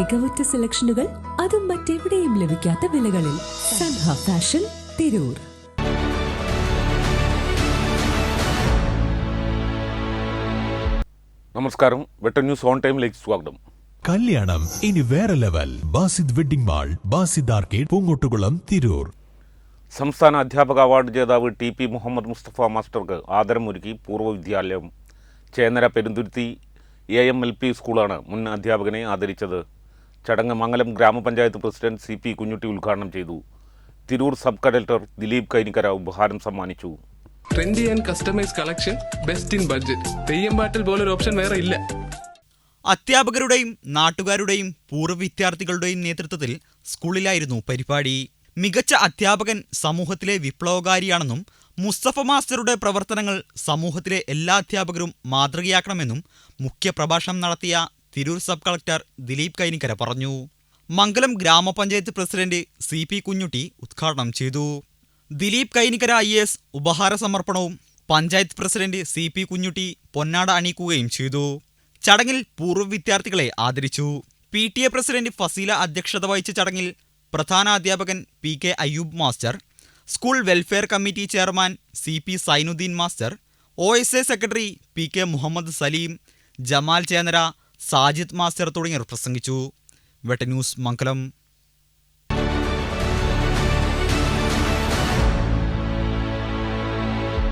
മികവുറ്റ സെലക്ഷനുകൾ അതും മറ്റെവിടെയും ലഭിക്കാത്ത വിലകളിൽ സൻഹ ഫാഷൻ തിരൂർ. നമസ്കാരം. വെട്ടർ ന്യൂസ് ഓൺ ടൈമിലേക്ക് സ്വാഗതം. കല്യാണം ഇനി വേറെ level. Basid wedding mall Basid arcade Poongottukulam Tirur. സംസ്ഥാന അധ്യാപക അവാർഡ് ജേതാവ് ടി പി മുഹമ്മദ് മുസ്തഫ മാസ്റ്റർക്ക് ആദരമൊരുക്കി പൂർവ വിദ്യാലയം. Chennara Perunthuruthi A M L P സ്കൂളാണ് മുൻ അധ്യാപകനെ ആദരിച്ചത്. ചടങ്ങ് മംഗലം ഗ്രാമപഞ്ചായത്ത് പ്രസിഡന്റ് സി പി കുഞ്ഞുട്ടി ഉദ്ഘാടനം ചെയ്തു. തിരൂർ സബ് കലക്ടർ ദിലീപ് കൈനിക്കര ഉപഹാരം സമ്മാനിച്ചു. Trendy and customise collection best in budget Theyyam പാട്ടിൽ പോലൊരു ഓപ്ഷൻ വേറെ ഇല്ല. അധ്യാപകരുടെയും നാട്ടുകാരുടെയും പൂർവ വിദ്യാർത്ഥികളുടെയും നേതൃത്വത്തിൽ സ്കൂളിലായിരുന്നു പരിപാടി. മികച്ച അധ്യാപകൻ സമൂഹത്തിലെ വിപ്ലവകാരിയാണെന്നും മുസ്തഫ മാസ്റ്ററുടെ പ്രവർത്തനങ്ങൾ സമൂഹത്തിലെ എല്ലാ അധ്യാപകരും മാതൃകയാക്കണമെന്നും മുഖ്യപ്രഭാഷണം നടത്തിയ തിരൂർ സബ് കളക്ടർ ദിലീപ് കൈനിക്കര പറഞ്ഞു. മംഗലം ഗ്രാമപഞ്ചായത്ത് പ്രസിഡന്റ് സി പി കുഞ്ഞുട്ടി ഉദ്ഘാടനം ചെയ്തു. ദിലീപ് കൈനിക്കര ഐ എസ് ഉപഹാര സമർപ്പണവും panchayat president C P Kunhutty പൊന്നാട അണിയിക്കുകയും ചെയ്തു. ചടങ്ങിൽ പൂർവ വിദ്യാർത്ഥികളെ ആദരിച്ചു. P T A president Faseela അധ്യക്ഷത വഹിച്ച ചടങ്ങിൽ പ്രധാന അധ്യാപകൻ P K Ayyub master school welfare committee chairman C P Zainuddin master O S A secretary P K Muhammad Saleem Jamal Chennara Sajid master തുടങ്ങിയവർ പ്രസംഗിച്ചു. വെട്ട ന്യൂസ് മംഗലം.